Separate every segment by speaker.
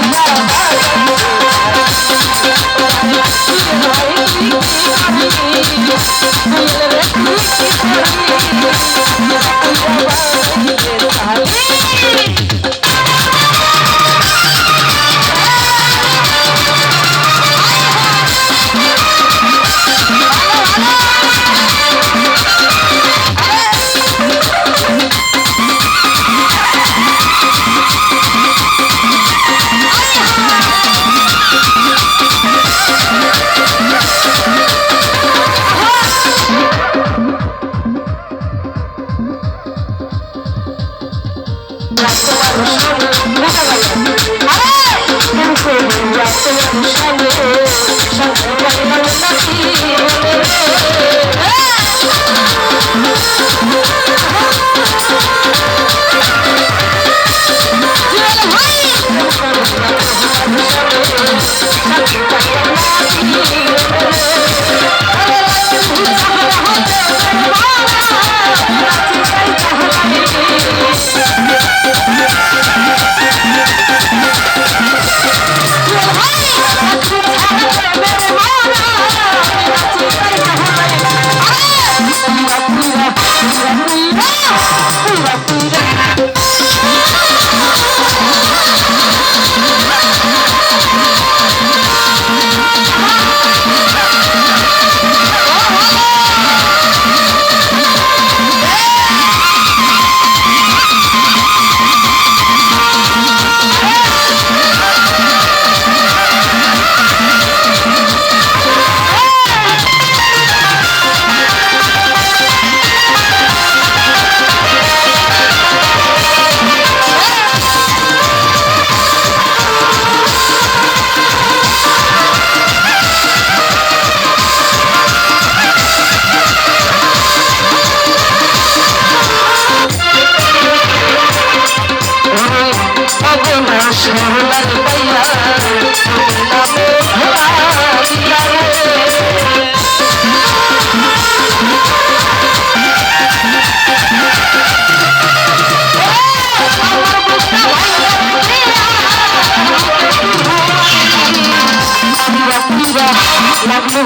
Speaker 1: no লাগল ভাই রে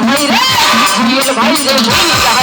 Speaker 1: ভাই রে ভাই কই